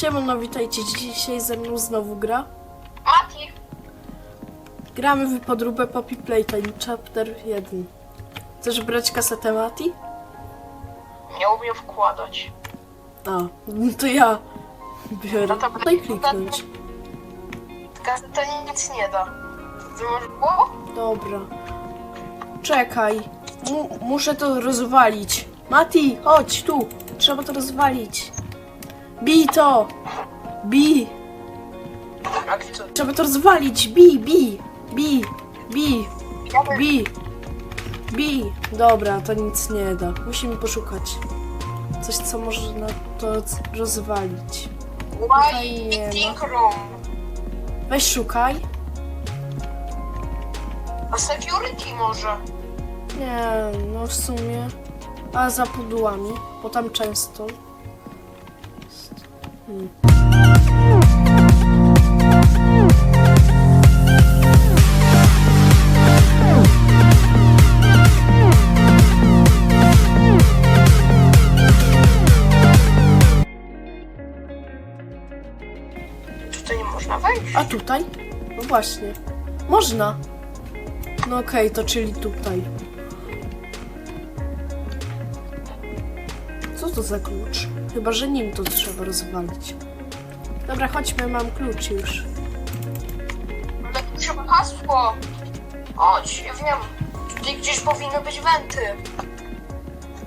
Siemano, witajcie. Dzisiaj ze mną znowu gra. Mati, Gramy w podróbę Poppy Playtime Chapter 1. Chcesz brać kasetę Mati? nie umiem wkładać. A, no to ja biorę. No to Tutaj kliknąć. Gazeta nic nie da. Było? Dobra. Czekaj. Mu muszę to rozwalić. Mati, chodź tu. Trzeba to rozwalić. Bij to! Bij! Trzeba to rozwalić. Bij, bij, bij, bij. Bi! Bi! Dobra, to nic nie da. Musimy poszukać. Coś, co można to rozwalić. Tutaj Why nie ma. Weź szukaj. A security może? Nie, no w sumie. A za pudłami, bo tam często. Tutaj nie można wejść. A tutaj? No właśnie. Można. No okej, to czyli tutaj. To za klucz? Chyba, że nim to trzeba rozwalić. Dobra, chodźmy, mam klucz już. No tak trzeba hasło. Chodź, ja wiem. Tutaj gdzieś powinny być wenty.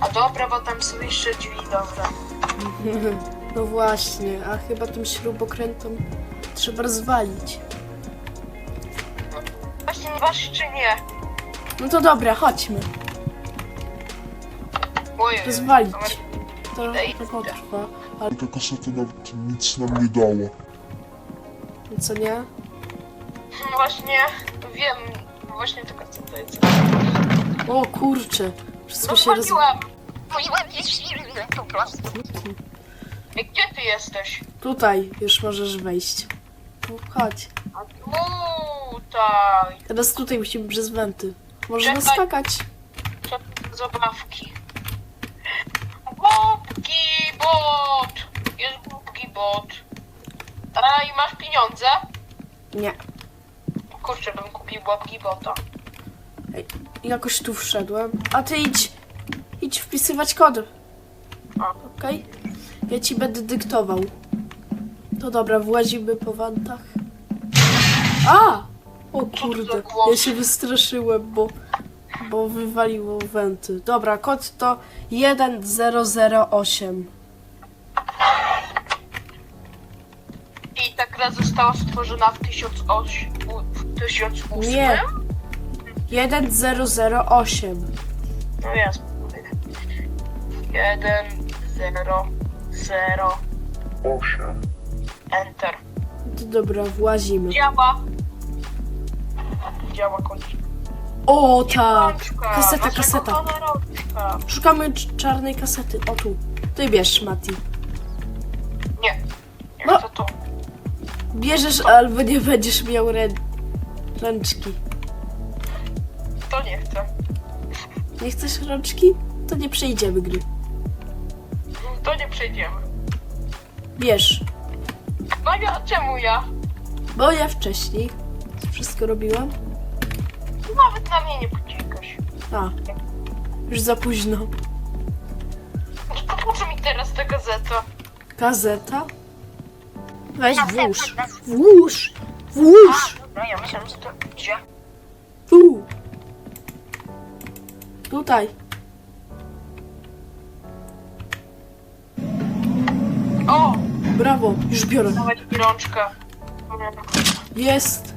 A dobra, bo tam są jeszcze drzwi, dobra. No właśnie, a chyba tym śrubokrętom trzeba rozwalić. Właśnie nie wasz czy nie? No to dobra, chodźmy. Ojej. Rozwalić. Idę. potrwa. Ale Ta kaseta nawet nic nam nie dała. co nie? No Właśnie, wiem. Właśnie taka co to jest. O kurczę, wszystko No się roz... wchodziłam. Wchodziłam jest silny po prostu. Ej, Gdzie ty jesteś? Tutaj już możesz wejść. No, chodź. A tutaj. Teraz tutaj musimy przez wenty. Można Czekaj. skakać. Co to za zabawki? Głupki bot! Jest głupki bot. A i masz pieniądze? Nie. Kurczę, bym kupił głupki bota. Jakoś tu wszedłem. A ty idź. Idź wpisywać kod. A. Okej? Ja ci będę dyktował. To dobra, włazimy po wantach. A! O kurde, ja się wystraszyłem, bo, bo wywaliło wenty. Dobra, kod to 1008. gra została stworzona w 1008. W 1008? Nie. 1008. No jest. 1, 0, 0, 8. Enter. To dobra, włazimy. Działa. Działa kończy. O tak! Rączka, Kaseta, kaseta. rączka. Szukamy cz- czarnej kasety. O tu. Ty bierz, Mati. Nie. Nie No. chcę to. Bierzesz albo nie będziesz miał rę... ręczki. To nie chcę. Nie chcesz rączki? To nie przejdziemy gry. To nie przejdziemy. Bierz. No ja, czemu ja? Bo ja wcześniej wszystko robiłam. Nawet na mnie nie pociekasz. A. Już za późno. No to po co mi teraz ta gazeta? Gazeta? Weź włóż. Włóż! Włóż! No ja myślałem, że to gdzie? Tu! Tutaj. O! Brawo, już biorę. Nawet mi rączka. Jest.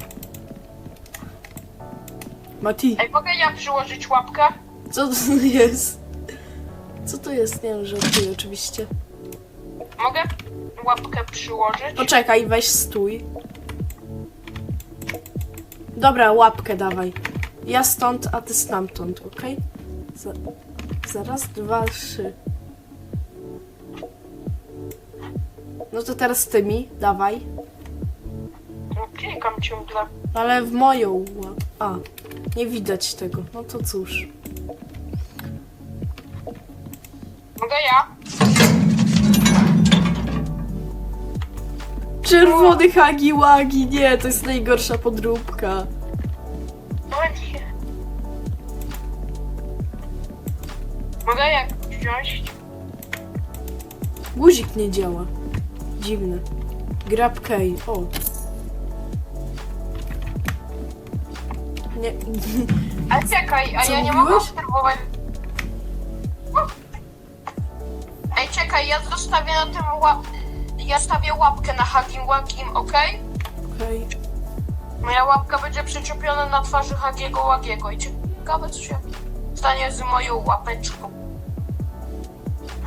Mati, Ej, mogę ja przyłożyć łapkę? co to jest? Co to jest? Nie wiem, żartuję oczywiście. Mogę łapkę przyłożyć? Poczekaj, weź stój. Dobra, łapkę dawaj. Ja stąd, a ty stamtąd, okej? Za, zaraz, dwa, trzy. No to teraz ty mi, dawaj. No, klikam ciągle. Ale w moją łap... A, nie widać tego. No to cóż. Mogę ja? Czerwony hagi łagi, nie, to jest najgorsza podróbka. Nie. Mogę jak wziąć? Guzik nie działa. Dziwne. Grab key, o. Nie, Ale czekaj, a Co ja nie mogę mówiłeś? Ej, czekaj, ja zostawię na tym łap... Ja stawię łapkę na Hagim Łagim, okej? okej. Moja łapka będzie przyczepiona na twarzy Hagiego Łagiego i ciekawe co się stanie z moją łapeczką.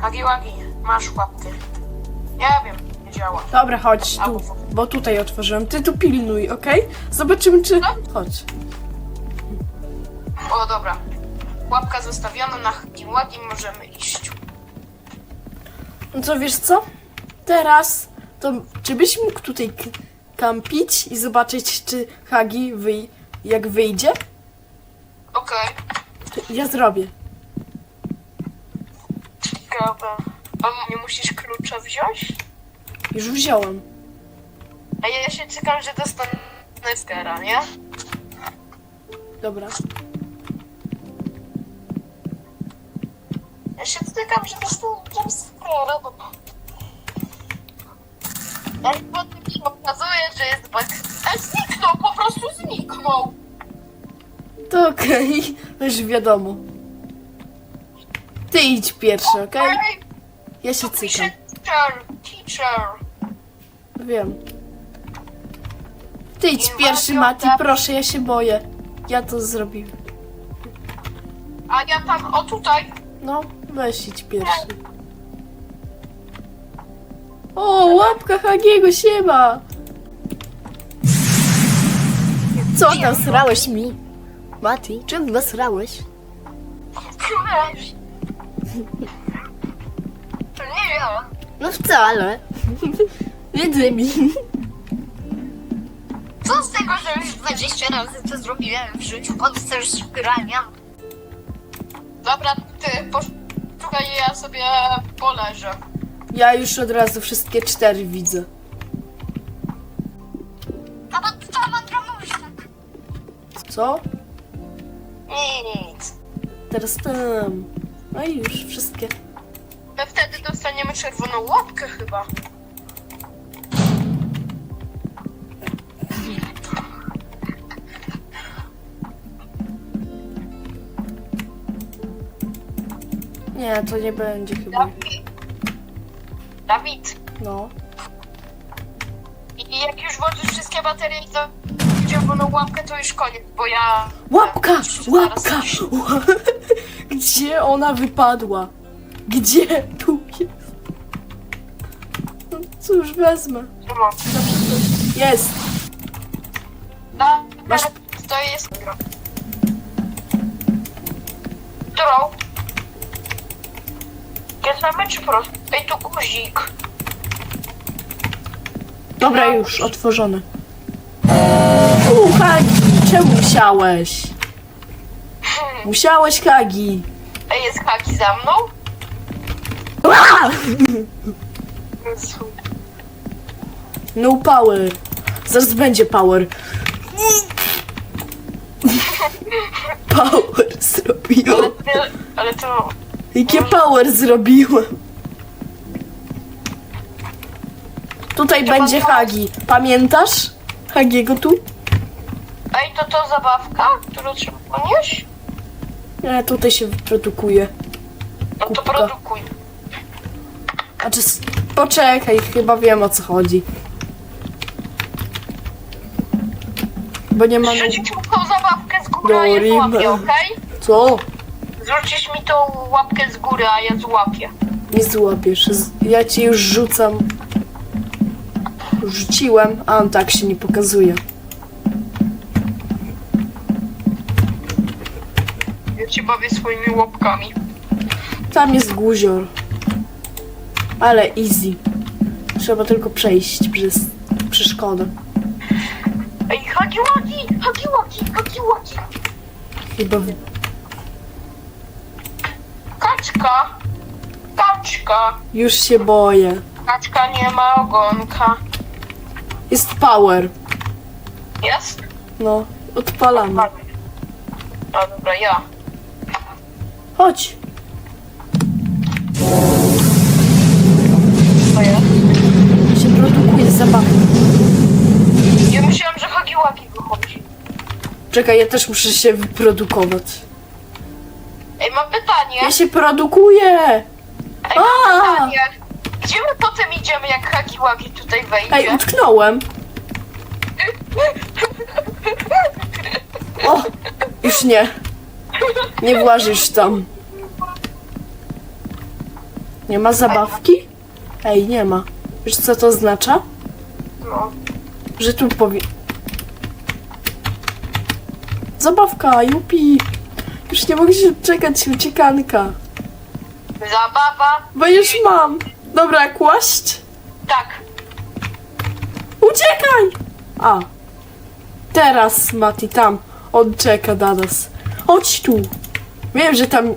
Hagi Łagi, masz łapkę. Nie wiem, nie działa. Dobra, chodź tu, bo tutaj otworzyłem. Ty tu pilnuj, okej? Zobaczymy czy... Chodź. O, dobra. Łapka zostawiona na Hagim Łagim, możemy iść. No co, wiesz co? Teraz to czy byś mógł tutaj k- kampić i zobaczyć, czy Hagi wyj jak wyjdzie? Okej. Ja zrobię. Ciekawe. A nie musisz klucza wziąć? Już wziąłem. A ja się czekam, że dostanę skara, nie? Dobra. Ja się czekam, że dostanę skara. Ja potem się okazuje, że jest bug. A zniknął, po prostu zniknął. To okej, już wiadomo. Ty idź pierwszy, okej? Ej, Ja się tu pisze cykam. teacher, teacher. Wiem. Ty idź pierwszy, Mati, proszę, ja się boję. Ja to zrobiłem. A ja tam, o tutaj. No, weź idź pierwszy. O, łapka Hagiego, siema! Co nasrałeś mi? Mati, czym nasrałeś? Weź. To nie ja. No wcale. Wiedzę mi. Co z tego, że już 20 razy to zrobiłem w życiu, podczas grania? Dobra, ty, poszukaj, ja sobie poleżę. Ja już od razu wszystkie cztery widzę. A bo to mądromuśka. Co? Nic. Teraz tam. No i już wszystkie. My wtedy dostaniemy czerwoną łapkę chyba. Nie, to nie będzie chyba. Dawid. No. I jak już włożysz wszystkie baterie i to czerwoną łapkę, to już koniec, bo ja... Łapka! Łapka! Gdzie ona wypadła? Gdzie? Tu jest. No cóż, wezmę. No, Jest! no, Masz- to jest... Którą? Kieslamy czy prosto? Ej, tu guzik. Dobra, już, otworzone. U, Hagi! Czemu musiałeś? Musiałeś, Hagi! Ej, jest haki za mną? Ua! No power. Zaraz będzie power. Power zrobiłem. Ale, ale to... Jakie power zrobiłem? Tutaj będzie Hagi. Pamiętasz? Hagiego tu? Ej, to to zabawka, którą trzeba ponieść? Nie, tutaj się produkuje. No to Kubka. produkuj. Znaczy, s- poczekaj, chyba wiem o co chodzi. Bo nie ma... Rzucić mi tą zabawkę z góry, a ja Dorime. złapię, okej? Co? Zrzucisz mi tą łapkę z góry, a ja złapię. Nie złapiesz. Z- Ja ci już rzucam. Rzuciłem, a on tak się nie pokazuje. Ja ci bawię swoimi łapkami. Tam jest guzior. Ale easy. Trzeba tylko przejść przez przeszkodę. Ej, hagi łagi, hagi łagi, hagi łagi. Chyba w... Kaczka. Kaczka. już się boję. Kaczka nie ma ogonka. Jest power. Jest? No, odpalamy. A dobra, ja. Chodź. To ja. Się produkuje zabawka. Ja myślałam, że Hagiłagi wychodzi. Czekaj, ja też muszę się wyprodukować. Ej, mam pytanie. Ja się produkuję! Ej, mam A! pytanie. Gdzie my potem idziemy, jak Hagiłagi tutaj wejdzie? Ej, utknąłem. O! Już nie. Nie włażysz tam. Nie ma zabawki? Ej, nie ma. Wiesz co to oznacza? No. Że tu powie... Zabawka, jupi! Już nie mogę się czekać, uciekanka. Zabawa. Bo już mam. Dobra, kłaść? Tak. Uciekaj! A. Teraz, Mati, tam. On czeka na nas. Chodź tu. Wiem, że tam...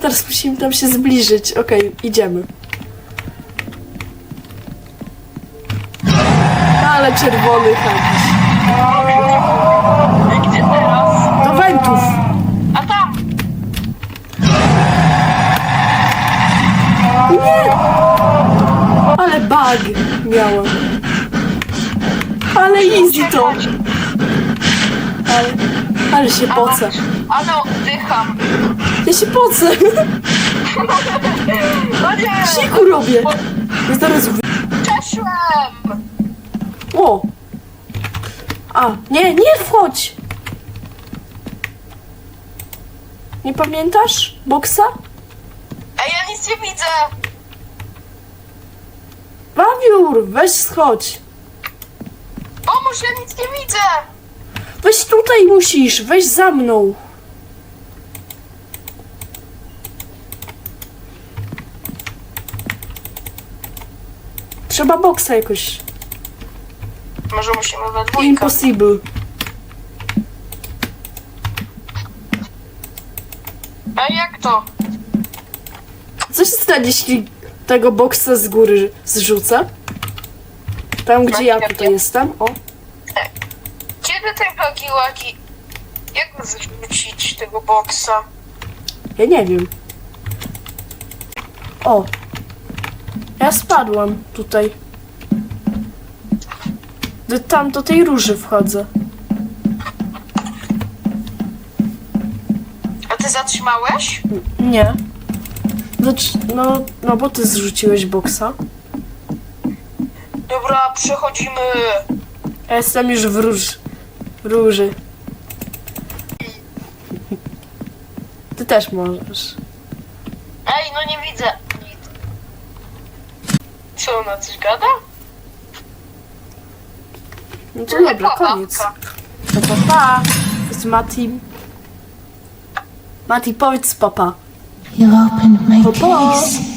Teraz musimy tam się zbliżyć. Okej, idziemy. Ale czerwony jakiś. Miałem. Ale easy to. Ale, ale się pocę. Ale oddycham. Ja się pocę. O nie! Siku robię. Zaraz wy... Przeszłem! O! A, nie, nie wchodź! Nie pamiętasz boksa? Ej, ja nic nie widzę! Wawiór, weź schodź. Pomóż, ja nic nie widzę! Weź tutaj musisz, weź za mną. Trzeba boksa jakoś. Może musimy we dwójkę. Impossible. A jak to? Co się stanie, jeśli tego boksa z góry zrzucę? Tam, gdzie ja tutaj jestem. O, Kiedy ten Hagiłagi... Jak go zrzucić tego boksa? ja nie wiem. O. Ja spadłam tutaj. Do, tam do tej róży wchodzę. A ty zatrzymałeś? Nie. Znaczy, no, no bo ty zrzuciłeś boksa. Dobra, przechodzimy. Ja jestem już w róż. W róży. Ty też możesz. Ej, no nie widzę nic. Co, ona coś gada? No to dobra, koniec. To pa, pa. To jest Mati. Mati, powiedz papa. You opened my Papa. case